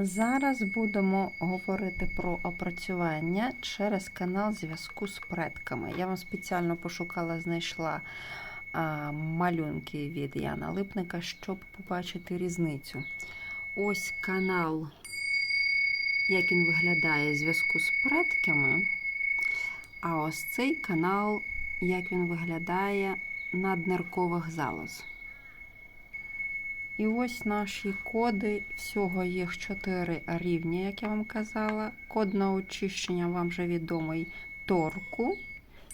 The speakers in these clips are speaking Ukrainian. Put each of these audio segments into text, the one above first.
Зараз будемо говорити про опрацювання через канал зв'язку з предками. Я вам спеціально пошукала, знайшла а, малюнки від Яна Липника, щоб побачити різницю. Ось канал, як він виглядає зв'язку з предками. А ось цей канал, як він виглядає надниркових залоз. І ось наші коди. Всього їх 4 рівня, як я вам казала. Код на очищення вам вже відомий торку.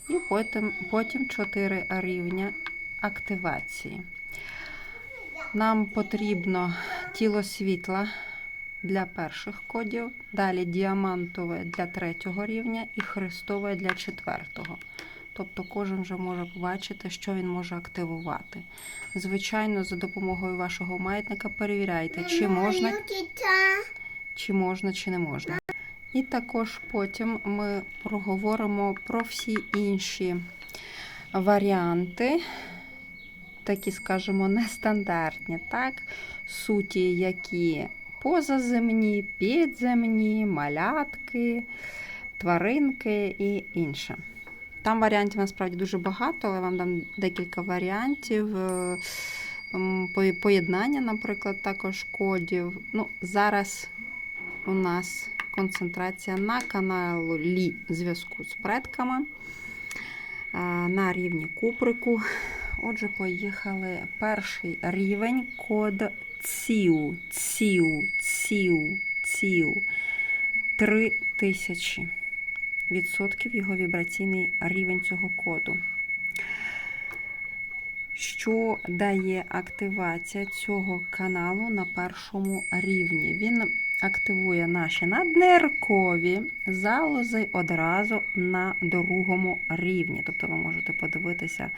І потім, потім 4 рівня активації. Нам потрібно тіло світла для перших кодів, далі діамантове для третього рівня і хрестове для четвертого. Тобто кожен вже може побачити, що він може активувати. Звичайно, за допомогою вашого маятника перевіряйте, чи можна, чи можна, чи не можна. І також потім ми проговоримо про всі інші варіанти, такі, скажімо, нестандартні, так? суті, які позаземні, підземні, малятки, тваринки і інше. Там варіантів насправді дуже багато, але вам дам декілька варіантів. е, Поєднання, наприклад, також кодів. Ну, зараз у нас концентрація на каналі зв'язку з предками е, на рівні куприку. Отже, поїхали. Перший рівень код ЦІУ, ЦІУ, ЦІУ, ЦІУ. 3000 відсотків його вібраційний рівень цього коду. Що дає активація цього каналу на першому рівні? Він активує наші надниркові залози одразу на другому рівні. Тобто ви можете подивитися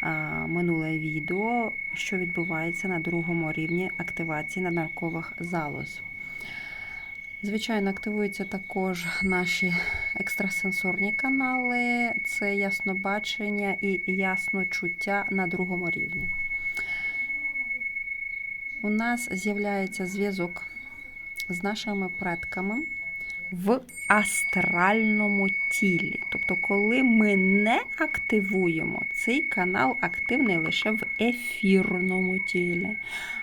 а, минуле відео, що відбувається на другому рівні активації надниркових залоз. Звичайно, активуються також наші екстрасенсорні канали, це яснобачення і ясночуття на другому рівні. У нас з'являється зв'язок з нашими предками в астральному тілі. Тобто, коли ми не активуємо, цей канал активний лише в ефірному тілі.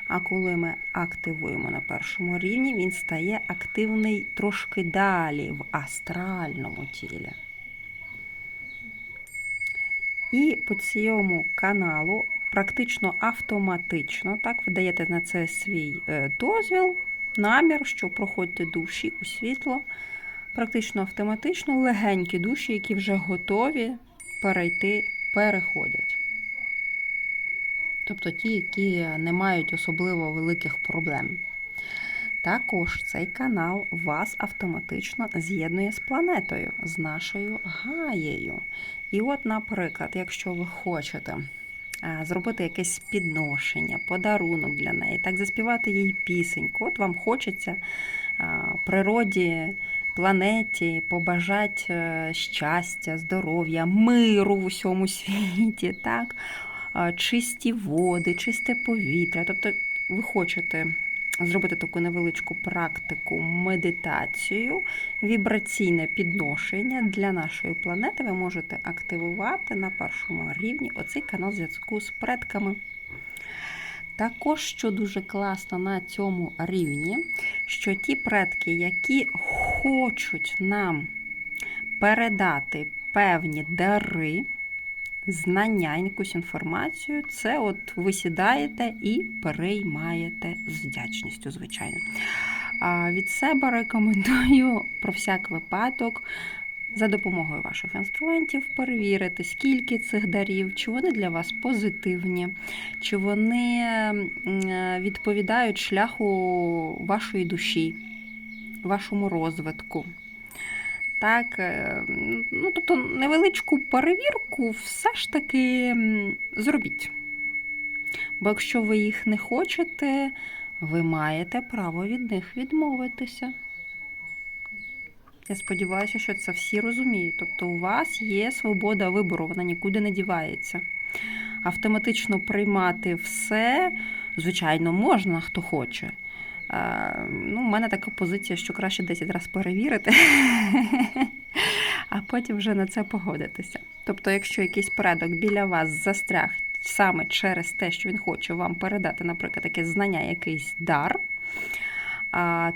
А коли ми активуємо на першому рівні, він стає активний трошки далі в астральному тілі. І по цьому каналу практично автоматично, так, ви даєте на це свій е, дозвіл, намір, що проходьте душі у світло, практично автоматично легенькі душі, які вже готові перейти, переходять. Тобто ті, які не мають особливо великих проблем. Також цей канал вас автоматично з'єднує з планетою, з нашою Гаєю. І от, наприклад, якщо ви хочете зробити якесь підношення, подарунок для неї, так заспівати їй пісеньку, от вам хочеться природі, планеті побажати е, щастя, здоров'я, миру в усьому світі, так? чисті води, чисте повітря. Тобто ви хочете зробити таку невеличку практику, медитацію, вібраційне підношення для нашої планети, ви можете активувати на першому рівні оцей канал зв'язку з предками. Також, що дуже класно на цьому рівні, що ті предки, які хочуть нам передати певні дари, знання, якусь інформацію, це от ви сідаєте і переймаєте з вдячністю, звичайно. А від себе рекомендую про всяк випадок. За допомогою ваших інструментів перевірити, скільки цих дарів, чи вони для вас позитивні, чи вони е, відповідають шляху вашої душі, вашому розвитку. Так, е, ну, тобто невеличку перевірку все ж таки зробіть. Бо якщо ви їх не хочете, ви маєте право від них відмовитися. Я сподіваюся, що це всі розуміють. Тобто у вас є свобода вибору, вона нікуди не дівається. Автоматично приймати все, звичайно, можна, хто хоче. Е, Ну, у мене така позиція, що краще 10 разів перевірити, а потім вже на це погодитися. Тобто, якщо якийсь предок біля вас застряг саме через те, що він хоче вам передати, наприклад, таке знання, якийсь дар,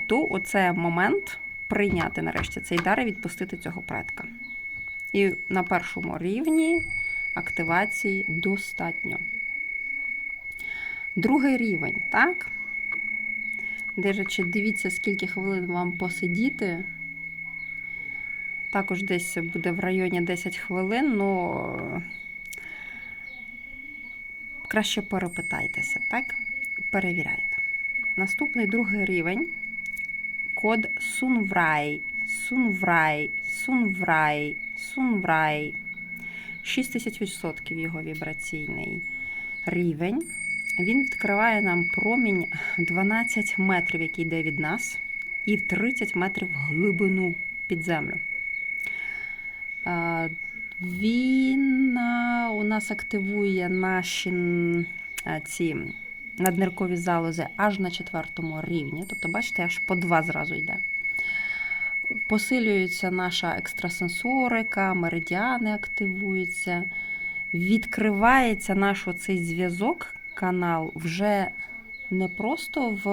то оце момент прийняти нарешті цей дар і відпустити цього предка. І на першому рівні активації достатньо. Другий рівень, так? Держачи, дивіться, скільки хвилин вам посидіти. Також десь буде в районі 10 хвилин, але краще перепитайтеся, так? Перевіряйте. Наступний другий рівень код Сунврай. Сунврай, Сунврай, Сунврай. 6000% його вібраційний рівень. Він відкриває нам промінь 12 метрів, який йде від нас, і 30 метрів глибину під землю. Він у нас активує наші ці надниркові залози аж на четвертому рівні. Тобто, бачите, аж по два зразу йде. Посилюється наша екстрасенсорика, меридіани активуються, відкривається наш оцей зв'язок, канал вже не просто в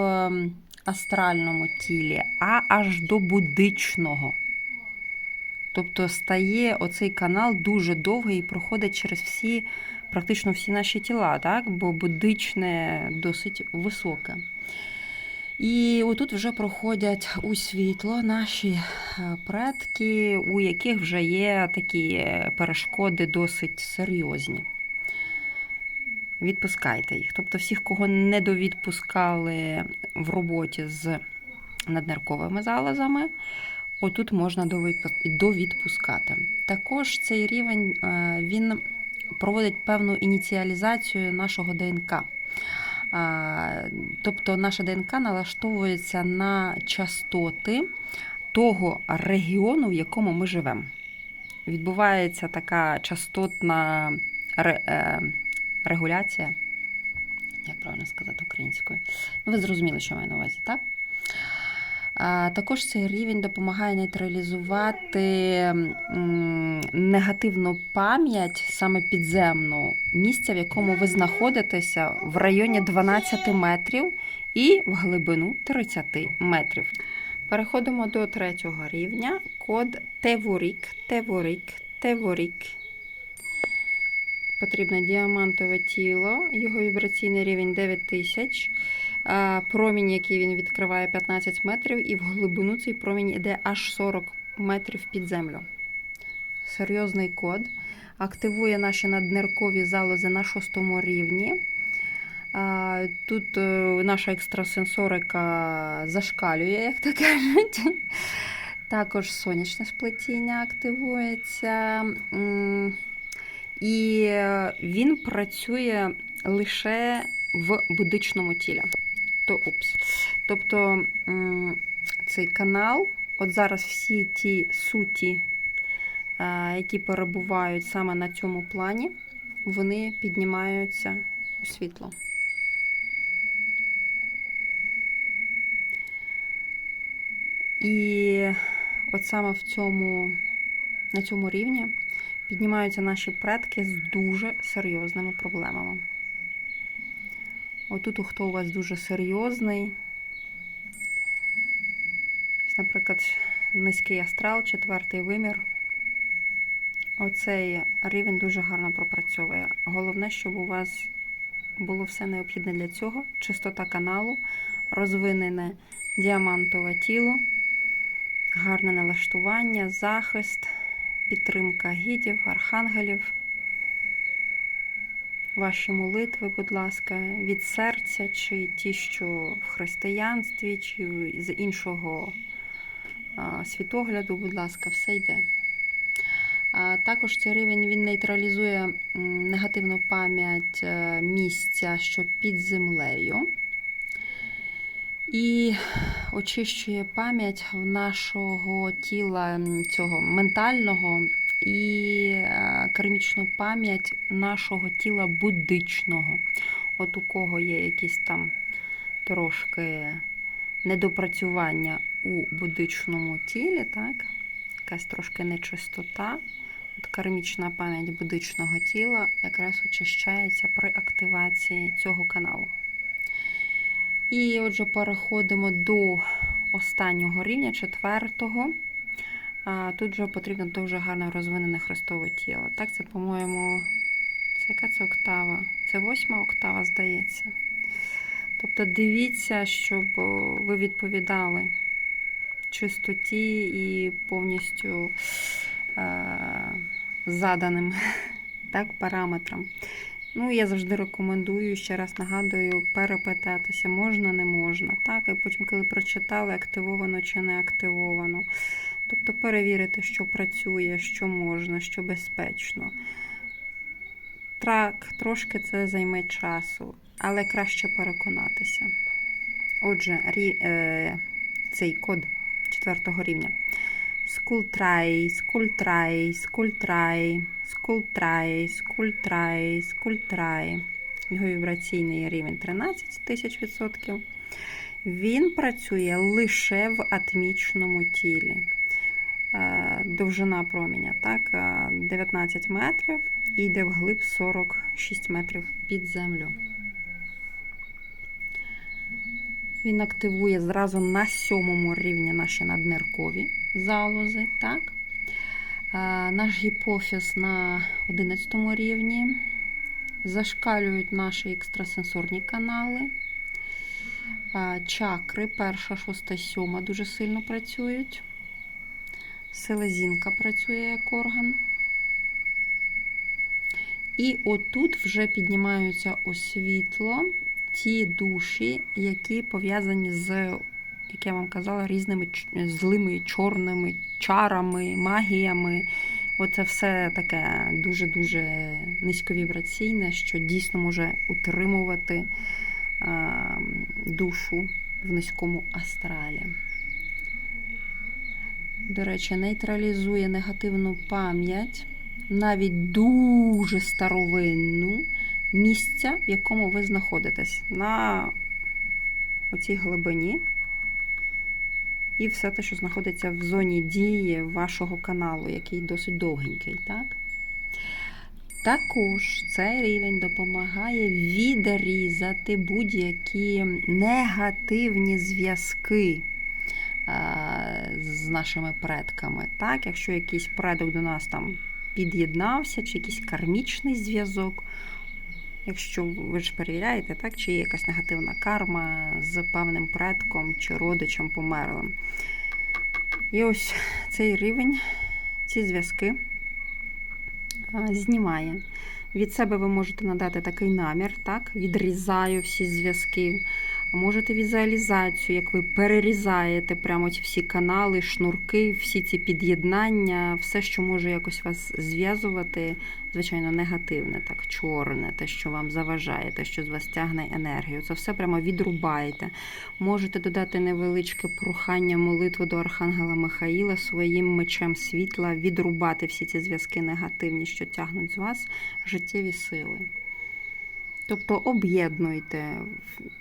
астральному тілі, а аж до будичного. Тобто стає оцей канал дуже довгий і проходить через всі, практично всі наші тіла, так? бо будичне досить високе. І отут вже проходять у світло наші е, предки, у яких вже є такі е, перешкоди досить серйозні. Відпускайте їх. Тобто всіх, кого не довідпускали в роботі з наднерковими залозами, отут можна довідпускати. Також цей рівень е, він проводить певну ініціалізацію нашого ДНК. Тобто наша ДНК налаштовується на частоти того регіону, в якому ми живемо. Відбувається така частотна е, регуляція. Як правильно сказати українською? Ну, ви зрозуміли, що маю на увазі, так? А, Також цей рівень допомагає нейтралізувати негативну пам'ять, саме підземну, місця, в якому ви знаходитеся в районі 12 метрів і в глибину 30 метрів. Переходимо до третього рівня. Код Теворік, Теворік, Теворік. Потрібне діамантове тіло, його вібраційний рівень 9000. Промінь, який він відкриває 15 метрів, і в глибину цей промінь йде аж 40 метрів під землю. Серйозний код. Активує наші надниркові залози на шостому рівні. Тут е, наша екстрасенсорика зашкалює, як то кажуть. Також сонячне сплетіння активується. І е, він працює лише в будичному тілі. То, упс. Тобто цей канал, от зараз всі ті суті, е, які перебувають саме на цьому плані, вони піднімаються у світло. І от саме в цьому, на цьому рівні піднімаються наші предки з дуже серйозними проблемами. Отут, хто у вас дуже серйозний, наприклад, низький астрал, четвертий вимір. Оцей рівень дуже гарно пропрацьовує. Головне, щоб у вас було все необхідне для цього: чистота каналу, розвинене діамантове тіло, гарне налаштування, захист, підтримка гідів, архангелів. Ваші молитви, будь ласка, від серця, чи ті, що в християнстві, чи з іншого світогляду, будь ласка, все йде. Також цей рівень він нейтралізує негативну пам'ять е, місця, що під землею, і очищує пам'ять нашого тіла цього ментального і е, кармічну пам'ять нашого тіла будичного. От у кого є якісь там трошки недопрацювання у будичному тілі, так? якась трошки нечистота. От кармічна пам'ять будичного тіла якраз очищається при активації цього каналу. І отже, переходимо до останнього рівня, четвертого. Тут вже потрібно дуже гарно розвинене хрестове тіло. Так, це, по-моєму, це яка це октава? Це восьма октава, здається. Тобто дивіться, щоб ви відповідали чистоті і повністю е, заданим так, параметрам. Ну, я завжди рекомендую, ще раз нагадую, перепитатися, можна, не можна. Так, і потім, коли прочитали, активовано чи не активовано. Тобто перевірити, що працює, що можна, що безпечно. Так, трошки це займе часу, але краще переконатися. Отже, рі, е, цей код четвертого рівня. Скултрай, скультрай, скультрай, скультрай, скультрай, скультрай. Його вібраційний рівень 13 тисяч відсотків. Він працює лише в атмічному тілі. Е, Довжина проміня так, е, 19 метрів і йде вглиб 46 метрів під землю. Він активує зразу на сьомому рівні наші надниркові залози. Так? А, наш гіпофіз на 11 рівні. Зашкалюють наші екстрасенсорні канали. А, чакри, перша, шоста, сьома дуже сильно працюють. Селезінка працює як орган. І отут вже піднімаються у світло ті душі, які пов'язані з, як я вам казала, різними злими чорними чарами, магіями. Оце все таке дуже-дуже низьковібраційне, що дійсно може утримувати душу в низькому астралі. До речі, нейтралізує негативну пам'ять, навіть дуже старовинну місця, в якому ви знаходитесь, на оцій глибині. І все те, що знаходиться в зоні дії вашого каналу, який досить довгенький. так? Також цей рівень допомагає відрізати будь-які негативні зв'язки з нашими предками. Так? Якщо якийсь предок до нас там під'єднався, чи якийсь кармічний зв'язок, Якщо ви ж перевіряєте, так, чи є якась негативна карма з певним предком чи родичем померлим. І ось цей рівень, ці зв'язки знімає. Від себе ви можете надати такий намір, так, відрізаю всі зв'язки. Можете візуалізацію, як ви перерізаєте прямо ці всі канали, шнурки, всі ці під'єднання, все, що може якось вас зв'язувати, звичайно, негативне, так, чорне, те, що вам заважає, те, що з вас тягне енергію. Це все прямо відрубаєте. Можете додати невеличке прохання, молитву до Архангела Михаїла своїм мечем світла, відрубати всі ці зв'язки негативні, що тягнуть з вас життєві сили. Тобто об'єднуйте,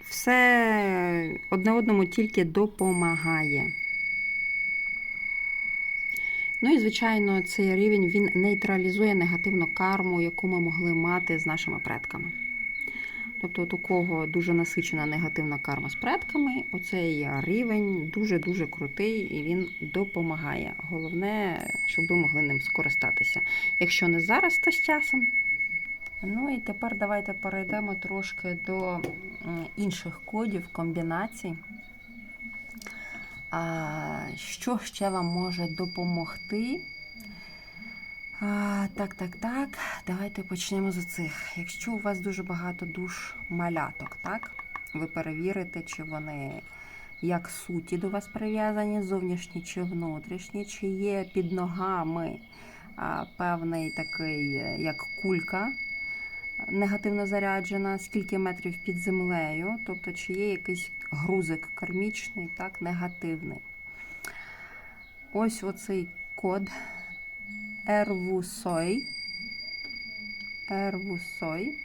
все одне одному тільки допомагає. Ну і, звичайно, цей рівень він нейтралізує негативну карму, яку ми могли мати з нашими предками. Тобто, от у кого дуже насичена негативна карма з предками, оцей рівень дуже-дуже крутий і він допомагає. Головне, щоб ви могли ним скористатися. Якщо не зараз, то з часом. Ну і тепер давайте перейдемо трошки до інших кодів, комбінацій. Що ще вам може допомогти? Так, так, так. Давайте почнемо з цих. Якщо у вас дуже багато душ маляток, так? Ви перевірите, чи вони як суті до вас прив'язані, зовнішні чи внутрішні, чи є під ногами певний такий, як кулька негативно заряджена, скільки метрів під землею, тобто, чи є якийсь грузик кармічний, так, негативний. Ось оцей код Ервусой. Ервусой.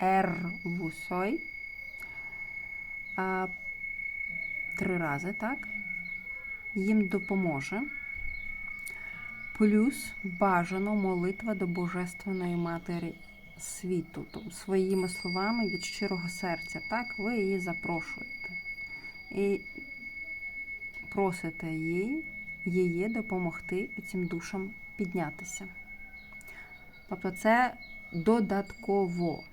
Ервусой. три рази, так? Їм допоможе. Плюс бажано молитва до Божественної Матері світу. Тобто своїми словами від щирого серця. Так, ви її запрошуєте. І просите їй, її допомогти цим душам піднятися. Тобто це додатково.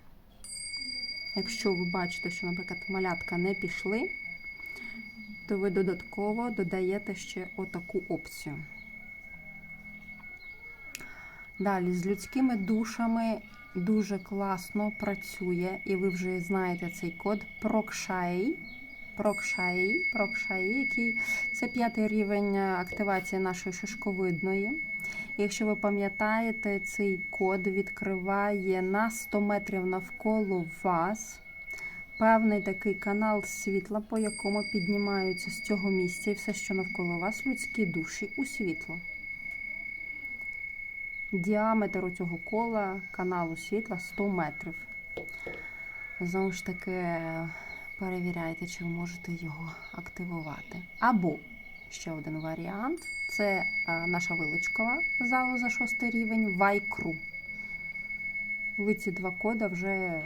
Якщо ви бачите, що, наприклад, малятка не пішли, то ви додатково додаєте ще отаку опцію. Далі, з людськими душами дуже класно працює, і ви вже знаєте цей код Прокшай. Прокшай, Прокшай, який це п'ятий рівень активації нашої шишковидної. Якщо ви пам'ятаєте, цей код відкриває на 100 метрів навколо вас певний такий канал світла, по якому піднімаються з цього місця і все, що навколо вас, людські душі у світло. Діаметр у цього кола каналу світла 100 метрів. Знову ж таки, перевіряйте, чи ви можете його активувати. Або ще один варіант це а, наша виличкова залоза 6 рівень Вайкру. Ви ці два кода вже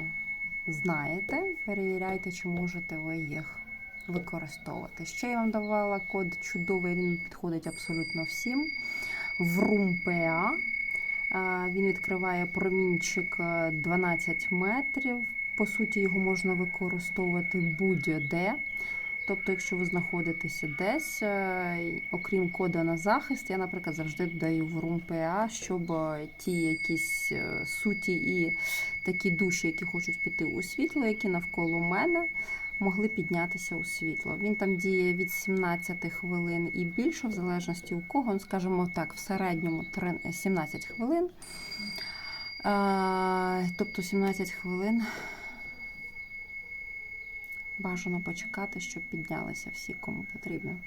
знаєте. Перевіряйте, чи можете ви їх використовувати. Ще я вам давала код чудовий, він підходить абсолютно всім. Врумпеа. Він відкриває промінчик 12 метрів. По суті, його можна використовувати будь-де. Тобто, якщо ви знаходитеся десь, окрім кода на захист, я, наприклад, завжди додаю в Room PA, щоб ті якісь суті і такі душі, які хочуть піти у світло, які навколо мене, могли піднятися у світло. Він там діє від 17 хвилин і більше, в залежності у кого, скажімо так, в середньому 17 хвилин. Тобто 17 хвилин. Бажано почекати, щоб піднялися всі, кому потрібно.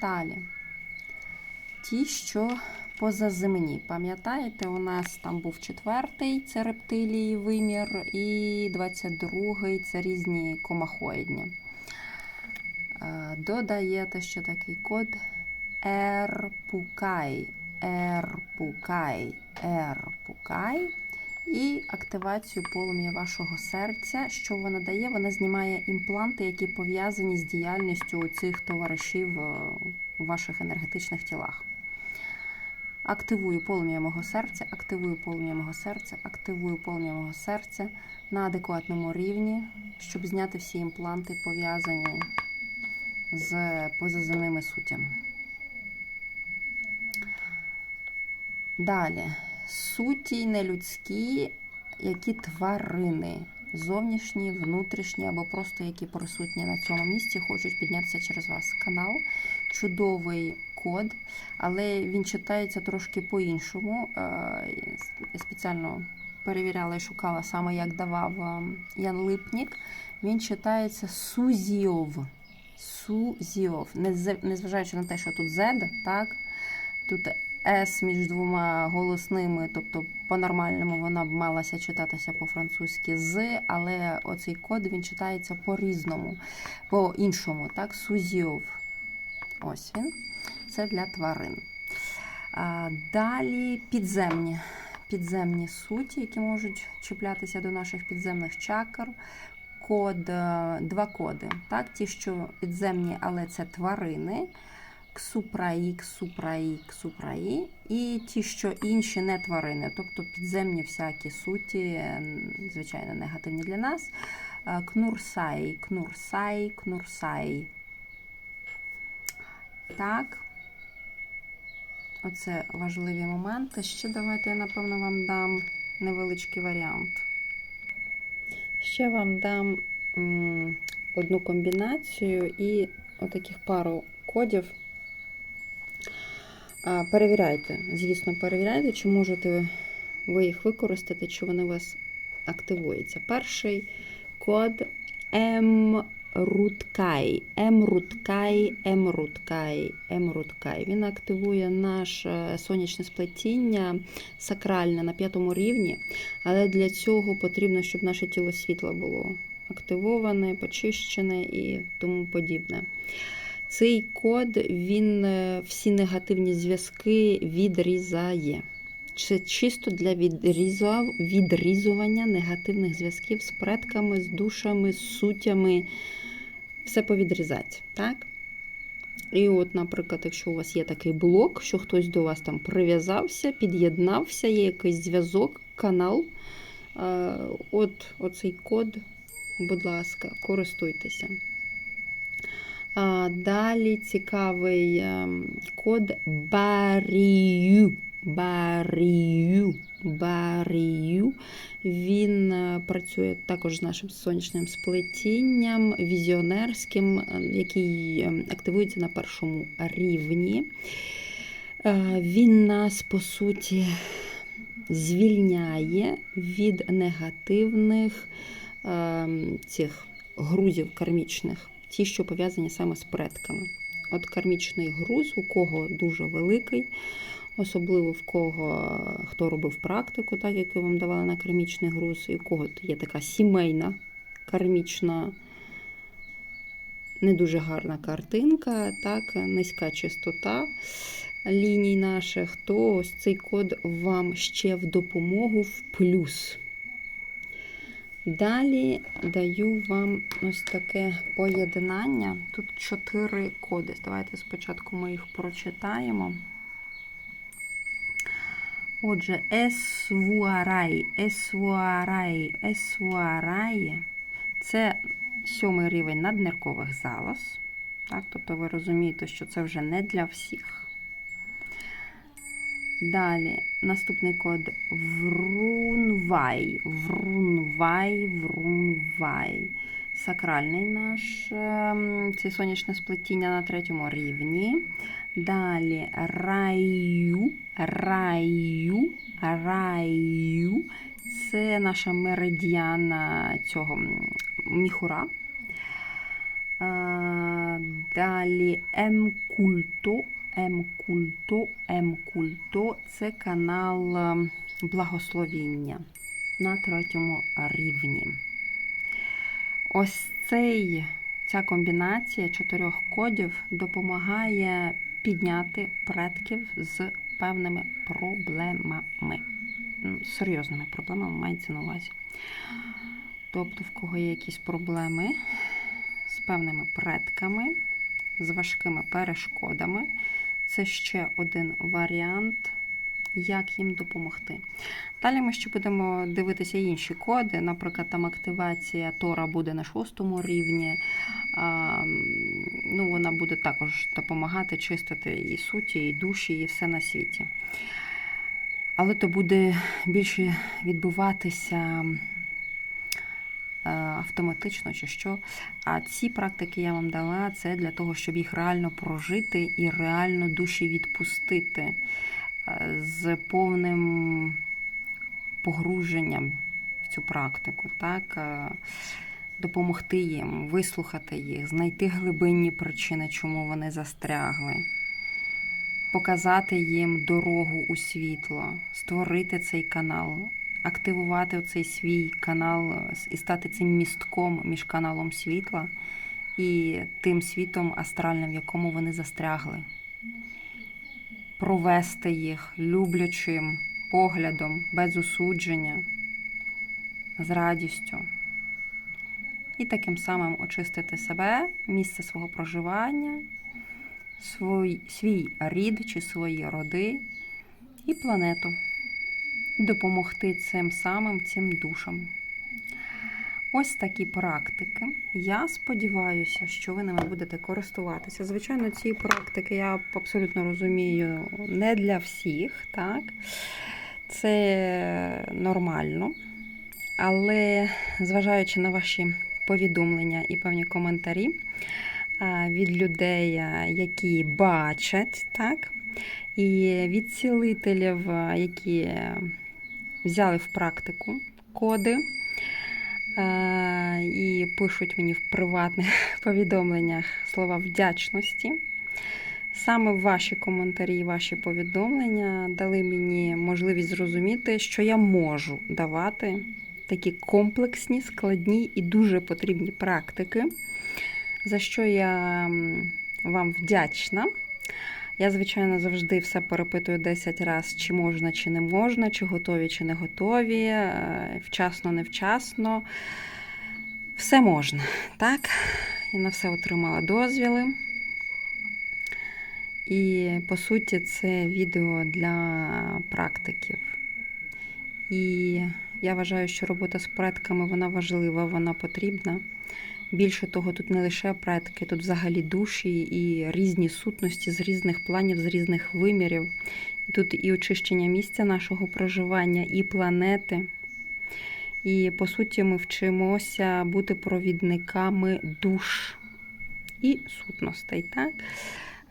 Далі. Ті, що позаземні. Пам'ятаєте, у нас там був четвертий це рептилії вимір, і 22-й це різні комахоїдні. Додаєте ще такий код Ерпукай, Ерпукай, Ерпукай. І активацію полум'я вашого серця. Що вона дає? Вона знімає імпланти, які пов'язані з діяльністю цих товаришів у ваших енергетичних тілах. Активую полум'я мого серця, активую полум'я мого серця, активую полум'я мого серця на адекватному рівні, щоб зняти всі імпланти, пов'язані з позаземними сутями. Далі суті нелюдські, які тварини, зовнішні, внутрішні, або просто які присутні на цьому місці, хочуть піднятися через вас. Канал. Чудовий код, але він читається трошки по-іншому. Я спеціально перевіряла і шукала саме, як давав Ян Липнік. Він читається Сузіов. Сузіов. Незважаючи на те, що тут Z, так, тут С між двома голосними, тобто по-нормальному вона б малася читатися по-французьки з, але оцей код він читається по-різному, по-іншому. так, Сузіов. Ось він. Це для тварин. А, Далі підземні. Підземні суті, які можуть чіплятися до наших підземних чакр. Код, Два коди. Так, Ті, що підземні, але це тварини ксупраї, ксупраї, ксупраї, і ті, що інші не тварини, тобто підземні всякі суті, звичайно, негативні для нас. Кнурсай, кнурсай, кнурсай. Так. Оце важливі моменти. Ще давайте я, напевно, вам дам невеличкий варіант. Ще вам дам одну комбінацію і отаких пару кодів. Перевіряйте, звісно, перевіряйте, чи можете ви їх використати, чи вони у вас активуються. Перший код Мруткай. Мруткай, Мруткай, Мруткай. Він активує наше сонячне сплетіння сакральне на п'ятому рівні, але для цього потрібно, щоб наше тіло світло було. активоване, почищене і тому подібне. Цей код він е, всі негативні зв'язки відрізає. Це чисто для відрізування негативних зв'язків з предками, з душами, з сутями. Все повідрізати. Так? І от, наприклад, якщо у вас є такий блок, що хтось до вас там прив'язався, під'єднався, є якийсь зв'язок, канал. е, От оцей код, будь ласка, користуйтеся. Далі цікавий ем, код Барію. Барію. Барію. Він е, працює також з нашим сонячним сплетінням, візіонерським, е, який е, активується на першому рівні. Е, Він нас, по суті, звільняє від негативних е, цих грузів кармічних, ті, що пов'язані саме з предками. От кармічний груз, у кого дуже великий, особливо в кого е, хто робив практику, так як вам давала на кармічний груз, і у кого є така сімейна кармічна, не дуже гарна картинка, так, низька чистота ліній наших, то ось цей код вам ще в допомогу в плюс. Далі даю вам ось таке поєднання. Тут чотири коди. Давайте спочатку ми їх прочитаємо. Отже, есвуарай, есвуарай, есвуарай це сьомий рівень надниркових залоз. Так, тобто ви розумієте, що це вже не для всіх. Далі наступний код Врунвай. Врунвай, Врунвай. Сакральний наш ем, це сонячне сплетіння на третьому рівні. Далі раю, раю, раю. Це наша меридіана цього міхура. Далі М-культо. М-культо, М-культо це канал е, благословіння на третьому рівні. Ось цей, ця комбінація чотирьох кодів допомагає підняти предків з певними проблемами. Серйозними проблемами мається на увазі. Тобто, в кого є якісь проблеми з певними предками, з важкими перешкодами, це ще один варіант, як їм допомогти. Далі ми ще будемо дивитися інші коди. Наприклад, там активація Тора буде на шостому рівні. А, ну, Вона буде також допомагати чистити і суті, і душі, і все на світі. Але то буде більше відбуватися автоматично чи що. А ці практики я вам дала це для того, щоб їх реально прожити і реально душі відпустити е, з повним погруженням в цю практику. Так? Е, Допомогти їм, вислухати їх, знайти глибинні причини, чому вони застрягли, показати їм дорогу у світло, створити цей канал, активувати цей свій канал і стати цим містком між каналом світла і тим світом астральним, в якому вони застрягли. Провести їх люблячим поглядом, без осудження, з радістю. І таким самим очистити себе, місце свого проживання, свій, свій рід чи свої роди і планету допомогти цим самим цим душам. Ось такі практики. Я сподіваюся, що ви ними будете користуватися. Звичайно, ці практики я абсолютно розумію не для всіх, так? Це нормально. Але зважаючи на ваші повідомлення і певні коментарі від людей, які бачать, так? І від цілителів, які взяли в практику коди а, і пишуть мені в приватних повідомленнях слова вдячності. Саме ваші коментарі і ваші повідомлення дали мені можливість зрозуміти, що я можу давати такі комплексні, складні і дуже потрібні практики, за що я вам вдячна. Я, звичайно, завжди все перепитую 10 разів, чи можна, чи не можна, чи готові, чи не готові, е, вчасно, невчасно. Все можна, так? Я на все отримала дозвіли. І по суті, це відео для практиків. І я вважаю, що робота з предками вона важлива, вона потрібна. Більше того, тут не лише предки, тут взагалі душі і різні сутності з різних планів, з різних вимірів. Тут і очищення місця нашого проживання, і планети. І по суті, ми вчимося бути провідниками душ і сутностей. Так?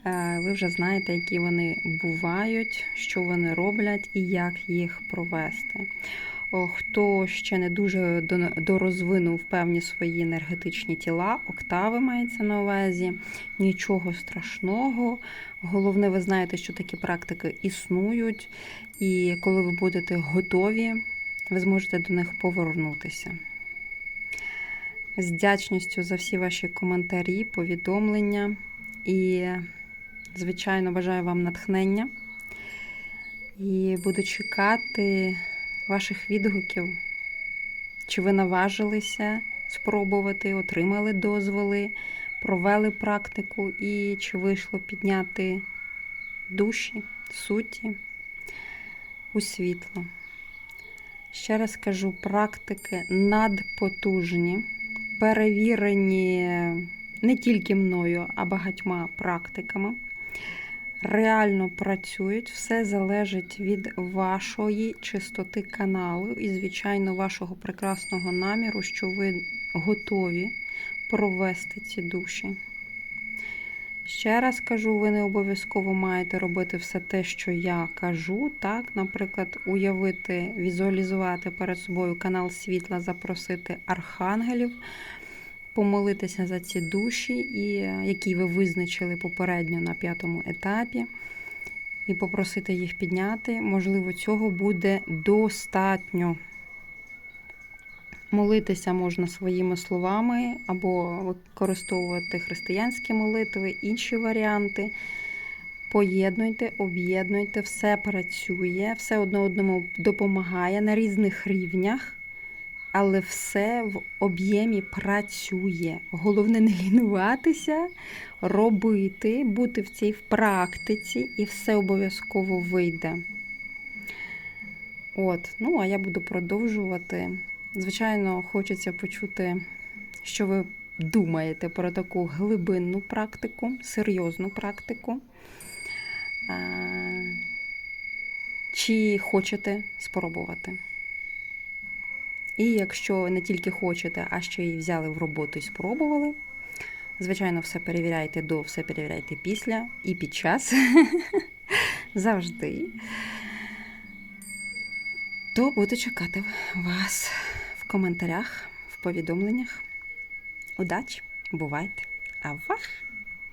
Е, Ви вже знаєте, які вони бувають, що вони роблять і як їх провести. О, Хто ще не дуже до- дорозвинув певні свої енергетичні тіла, октави мається на увазі, нічого страшного. Головне, ви знаєте, що такі практики існують, і коли ви будете готові, ви зможете до них повернутися. З вдячністю за всі ваші коментарі, повідомлення і, звичайно, бажаю вам натхнення. І буду чекати ваших відгуків. Чи ви наважилися спробувати, отримали дозволи, провели практику і чи вийшло підняти душі, суті у світло. Ще раз кажу, практики надпотужні, перевірені не тільки мною, а багатьма практиками. Реально працюють, все залежить від вашої чистоти каналу і, звичайно, вашого прекрасного наміру, що ви готові провести ці душі. Ще раз кажу, ви не обов'язково маєте робити все те, що я кажу. Так, наприклад, уявити, візуалізувати перед собою канал світла, запросити архангелів, помолитися за ці душі, і, е, які ви визначили попередньо на п'ятому етапі, і попросити їх підняти. Можливо, цього буде достатньо. Молитися можна своїми словами, або використовувати християнські молитви, інші варіанти. Поєднуйте, об'єднуйте, все працює, все одне одному допомагає на різних рівнях, але все в об'ємі працює. Головне не лінуватися, робити, бути в цій в практиці, і все обов'язково вийде. От, ну а я буду продовжувати. Звичайно, хочеться почути, що ви думаєте про таку глибинну практику, серйозну практику. Чи хочете спробувати? І якщо не тільки хочете, а ще й взяли в роботу і спробували. Звичайно, все перевіряйте до, все перевіряйте після і під час. Завжди. То буду чекати вас в коментарях, в повідомленнях. Удачі! Бувайте! Авах!